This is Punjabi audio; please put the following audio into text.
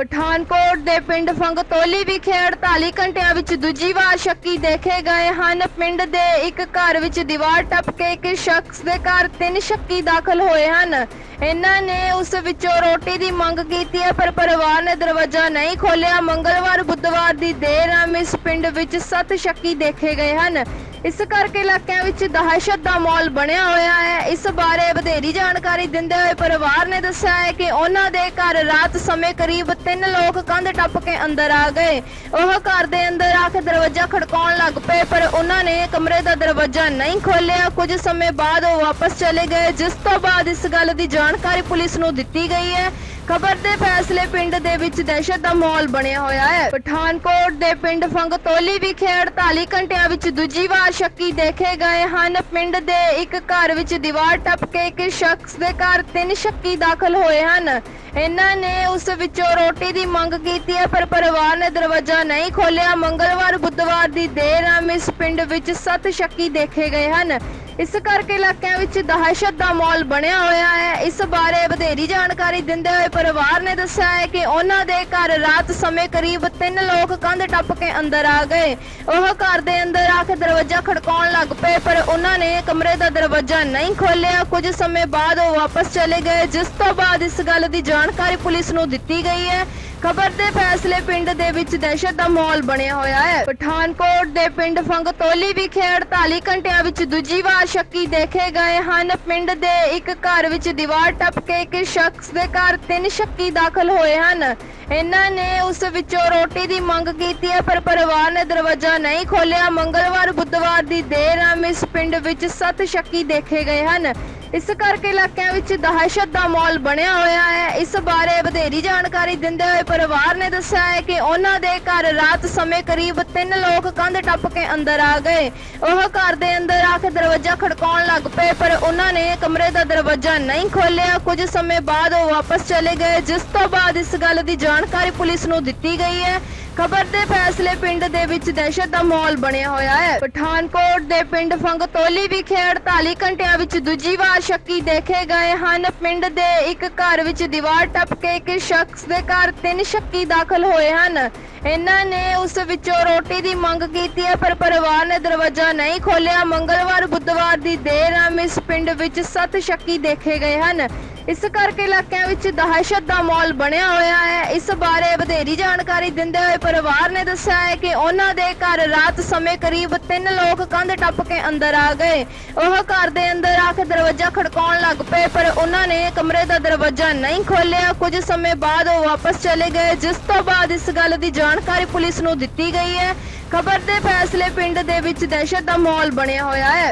ਪਠਾਨਕੋਟ ਦੇ ਪਿੰਡ ਫੰਗਤੋਲੀ ਵਿਖੇ 48 ਘੰਟਿਆਂ ਵਿੱਚ ਦੂਜੀ ਵਾਰ ਸ਼ੱਕੀ ਦੇਖੇ ਗਏ ਹਨ। ਪਿੰਡ ਦੇ ਇੱਕ ਘਰ ਵਿੱਚ ਦੀਵਾਰ ਟੱਪ ਕੇ ਇੱਕ ਸ਼ਖਸ ਦੇ ਘਰ ਤਿੰਨ ਸ਼ੱਕੀ ਦਾਖਲ ਹੋਏ ਹਨ। ਇਹਨਾਂ ਨੇ ਉਸ ਵਿੱਚੋਂ ਰੋਟੀ ਦੀ ਮੰਗ ਕੀਤੀ ਹੈ, ਪਰ ਪਰਿਵਾਰ ਨੇ ਦਰਵਾਜ਼ਾ ਨਹੀਂ ਖੋਲ੍ਹਿਆ। ਮੰਗਲਵਾਰ, ਬੁੱਧਵਾਰ ਦੀ ਦੇਰ ਰਾਤ ਇਸ ਪਿੰਡ ਵਿੱਚ ਸੱਤ ਸ਼ੱਕੀ ਦੇਖੇ ਗਏ ਹਨ। ਇਸ ਕਰਕੇ ਇਲਾਕਿਆਂ ਵਿੱਚ ਦਹਿਸ਼ਤ ਦਾ ਮਾਹੌਲ ਬਣਿਆ ਹੋਇਆ ਹੈ। ਇਸ ਬਾਰੇ ਵਧੇਰੀ ਜਾਣਕਾਰੀ ਦਿੰਦੇ ਹੋਏ ਪਰਿਵਾਰ ਨੇ ਦੱਸਿਆ ਹੈ ਕਿ ਉਹਨਾਂ ਦੇ ਘਰ ਰਾਤ ਸਮੇਂ ਕਰੀਬ ਤਿੰਨ ਲੋਕ ਕੰਧ ਟੱਪ ਕੇ ਅੰਦਰ ਆ ਗਏ। ਉਹ ਘਰ ਦੇ ਅੰਦਰ ਆ ਕੇ ਦਰਵਾਜ਼ਾ ਖੜਕਾਉਣ ਲੱਗ ਪਏ, ਪਰ ਉਹਨਾਂ ਨੇ ਕਮਰੇ ਦਾ ਦਰਵਾਜ਼ਾ ਨਹੀਂ ਖੋਲ੍ਹਿਆ। ਕੁਝ ਸਮੇਂ ਬਾਅਦ ਉਹ ਵਾਪਸ ਚਲੇ ਗਏ, ਜਿਸ ਤੋਂ ਬਾਅਦ ਇਸ ਗੱਲ ਦੀ ਜਾਣਕਾਰੀ ਪੁਲਿਸ ਨੂੰ ਦਿੱਤੀ ਗਈ ਹੈ ਖਬਰ ਦੇ ਫੈਸਲੇ ਪਿੰਡ ਦੇ ਵਿੱਚ ਦਹਿਸ਼ਤ ਦਾ ਮਾਹੌਲ ਬਣਿਆ ਹੋਇਆ ਹੈ। ਪਠਾਨਕੋਟ ਦੇ ਪਿੰਡ ਫੰਗਤੋਲੀ ਵਿਖੇ 48 ਘੰਟਿਆਂ ਵਿੱਚ ਦੂਜੀ ਵਾਰ ਸ਼ੱਕੀ ਦੇਖੇ ਗਏ ਹਨ। ਪਿੰਡ ਦੇ ਇੱਕ ਘਰ ਵਿੱਚ ਦੀਵਾਰ ਟੱਪ ਕੇ ਇੱਕ ਸ਼ਖਸ ਦੇ ਘਰ ਤਿੰਨ ਸ਼ੱਕੀ ਦਾਖਲ ਹੋਏ ਹਨ। ਇਹਨਾਂ ਨੇ ਉਸ ਵਿੱਚੋਂ ਰੋਟੀ ਦੀ ਮੰਗ ਕੀਤੀ ਹੈ, ਪਰ ਪਰਿਵਾਰ ਨੇ ਦਰਵਾਜ਼ਾ ਨਹੀਂ ਖੋਲ੍ਹਿਆ। ਮੰਗਲਵਾਰ, ਬੁੱਧਵਾਰ ਦੀ ਦੇਰ ਰਾਤ ਇਸ ਪਿੰਡ ਵਿੱਚ ਸੱਤ ਸ਼ੱਕੀ ਦੇਖੇ ਗਏ ਹਨ। ਇਸ ਕਰਕੇ ਇਲਾਕਿਆਂ ਵਿੱਚ ਦਹਿਸ਼ਤ ਦਾ ਮਾਹੌਲ ਬਣਿਆ ਹੋਇਆ ਹੈ। ਇਸ ਬਾਰੇ ਵਧੇਰੀ ਜਾਣਕਾਰੀ ਦਿੰਦੇ ਹੋਏ ਪਰਿਵਾਰ ਨੇ ਦੱਸਿਆ ਹੈ ਕਿ ਉਹਨਾਂ ਦੇ ਘਰ ਰਾਤ ਸਮੇਂ ਕਰੀਬ ਤਿੰਨ ਲੋਕ ਕੰਧ ਟੱਪ ਕੇ ਅੰਦਰ ਆ ਗਏ। ਉਹ ਘਰ ਦੇ ਅੰਦਰ ਆ ਕੇ ਦਰਵਾਜ਼ਾ ਖੜਕਾਉਣ ਲੱਗ ਪਏ, ਪਰ ਉਹਨਾਂ ਨੇ ਕਮਰੇ ਦਾ ਦਰਵਾਜ਼ਾ ਨਹੀਂ ਖੋਲ੍ਹਿਆ। ਕੁਝ ਸਮੇਂ ਬਾਅਦ ਉਹ ਵਾਪਸ ਚਲੇ ਗਏ, ਜਿਸ ਤੋਂ ਬਾਅਦ ਇਸ ਗੱਲ ਦੀ ਜਾਣਕਾਰੀ ਪੁਲਿਸ ਨੂੰ ਦਿੱਤੀ ਗਈ ਹੈ ਖਬਰ ਦੇ ਫੈਸਲੇ ਪਿੰਡ ਦੇ ਵਿੱਚ ਦਹਿਸ਼ਤ ਦਾ ਮਾਹੌਲ ਬਣਿਆ ਹੋਇਆ ਹੈ। ਪਠਾਨਕੋਟ ਦੇ ਪਿੰਡ ਫੰਗਤੋਲੀ ਵਿਖੇ 48 ਘੰਟਿਆਂ ਵਿੱਚ ਦੂਜੀ ਵਾਰ ਸ਼ੱਕੀ ਦੇਖੇ ਗਏ ਹਨ। ਪਿੰਡ ਦੇ ਇੱਕ ਘਰ ਵਿੱਚ ਦੀਵਾਰ ਟੱਪ ਕੇ ਇੱਕ ਸ਼ਖਸ ਦੇ ਘਰ ਤਿੰਨ ਸ਼ੱਕੀ ਦਾਖਲ ਹੋਏ ਹਨ। ਇਹਨਾਂ ਨੇ ਉਸ ਵਿੱਚੋਂ ਰੋਟੀ ਦੀ ਮੰਗ ਕੀਤੀ ਹੈ, ਪਰ ਪਰਿਵਾਰ ਨੇ ਦਰਵਾਜ਼ਾ ਨਹੀਂ ਖੋਲ੍ਹਿਆ। ਮੰਗਲਵਾਰ, ਬੁੱਧਵਾਰ ਦੀ ਦੇਰ ਰਾਤ ਇਸ ਪਿੰਡ ਵਿੱਚ ਸੱਤ ਸ਼ੱਕੀ ਦੇਖੇ ਗਏ ਹਨ। ਇਸ ਕਰਕੇ ਇਲਾਕਿਆਂ ਵਿੱਚ ਦਹਿਸ਼ਤ ਦਾ ਮਾਹੌਲ ਬਣਿਆ ਹੋਇਆ ਹੈ। ਇਸ ਬਾਰੇ ਵਧੇਰੀ ਜਾਣਕਾਰੀ ਦਿੰਦੇ ਹੋਏ ਪਰਿਵਾਰ ਨੇ ਦੱਸਿਆ ਹੈ ਕਿ ਉਹਨਾਂ ਦੇ ਘਰ ਰਾਤ ਸਮੇਂ ਕਰੀਬ ਤਿੰਨ ਲੋਕ ਕੰਧ ਟੱਪ ਕੇ ਅੰਦਰ ਆ ਗਏ। ਉਹ ਘਰ ਦੇ ਅੰਦਰ ਆ ਕੇ ਦਰਵਾਜ਼ਾ ਖੜਕਾਉਣ ਲੱਗ ਪਏ, ਪਰ ਉਹਨਾਂ ਨੇ ਕਮਰੇ ਦਾ ਦਰਵਾਜ਼ਾ ਨਹੀਂ ਖੋਲ੍ਹਿਆ। ਕੁਝ ਸਮੇਂ ਬਾਅਦ ਉਹ ਵਾਪਸ ਚਲੇ ਗਏ, ਜਿਸ ਤੋਂ ਬਾਅਦ ਇਸ ਗੱਲ ਦੀ ਜਾਣਕਾਰੀ ਪੁਲਿਸ ਨੂੰ ਦਿੱਤੀ ਗਈ ਹੈ ਖਬਰ ਦੇ ਫੈਸਲੇ ਪਿੰਡ ਦੇ ਵਿੱਚ ਦਹਿਸ਼ਤ ਦਾ ਮਾਹੌਲ ਬਣਿਆ ਹੋਇਆ ਹੈ। ਪਠਾਨਕੋਟ ਦੇ ਪਿੰਡ ਫੰਗਤੋਲੀ ਵਿਖੇ 48 ਘੰਟਿਆਂ ਵਿੱਚ ਦੂਜੀ ਵਾਰ ਸ਼ੱਕੀ ਦੇਖੇ ਗਏ ਹਨ। ਪਿੰਡ ਦੇ ਇੱਕ ਘਰ ਵਿੱਚ ਦੀਵਾਰ ਟੱਪ ਕੇ ਇੱਕ ਸ਼ਖਸ ਦੇ ਘਰ ਤਿੰਨ ਸ਼ੱਕੀ ਦਾਖਲ ਹੋਏ ਹਨ। ਇਹਨਾਂ ਨੇ ਉਸ ਵਿੱਚੋਂ ਰੋਟੀ ਦੀ ਮੰਗ ਕੀਤੀ ਹੈ, ਪਰ ਪਰਿਵਾਰ ਨੇ ਦਰਵਾਜ਼ਾ ਨਹੀਂ ਖੋਲ੍ਹਿਆ। ਮੰਗਲਵਾਰ, ਬੁੱਧਵਾਰ ਦੀ ਦੇਰ ਰਾਤ ਇਸ ਪਿੰਡ ਵਿੱਚ ਸੱਤ ਸ਼ੱਕੀ ਦੇਖੇ ਗਏ ਹਨ। ਇਸ ਕਰਕੇ ਇਲਾਕਿਆਂ ਵਿੱਚ ਦਹਿਸ਼ਤ ਦਾ ਮਾਹੌਲ ਬਣਿਆ ਹੋਇਆ ਹੈ। ਇਸ ਬਾਰੇ ਵਧੇਰੀ ਜਾਣਕਾਰੀ ਦਿੰਦੇ ਹੋਏ ਪਰਿਵਾਰ ਨੇ ਦੱਸਿਆ ਹੈ ਕਿ ਉਹਨਾਂ ਦੇ ਘਰ ਰਾਤ ਸਮੇਂ ਕਰੀਬ ਤਿੰਨ ਲੋਕ ਕੰਧ ਟੱਪ ਕੇ ਅੰਦਰ ਆ ਗਏ। ਉਹ ਘਰ ਦੇ ਅੰਦਰ ਆ ਕੇ ਦਰਵਾਜ਼ਾ ਖੜਕਾਉਣ ਲੱਗ ਪਏ, ਪਰ ਉਹਨਾਂ ਨੇ ਕਮਰੇ ਦਾ ਦਰਵਾਜ਼ਾ ਨਹੀਂ ਖੋਲ੍ਹਿਆ। ਕੁਝ ਸਮੇਂ ਬਾਅਦ ਉਹ ਵਾਪਸ ਚਲੇ ਗਏ, ਜਿਸ ਤੋਂ ਬਾਅਦ ਇਸ ਗੱਲ ਦੀ ਜਾਣਕਾਰੀ ਪੁਲਿਸ ਨੂੰ ਦਿੱਤੀ ਗਈ ਹੈ। ਖਬਰ ਦੇ ਫੈਸਲੇ ਪਿੰਡ ਦੇ ਵਿੱਚ ਦਹਿਸ਼ਤ ਦਾ ਮਾਹੌਲ ਬਣਿਆ ਹੋਇਆ ਹੈ।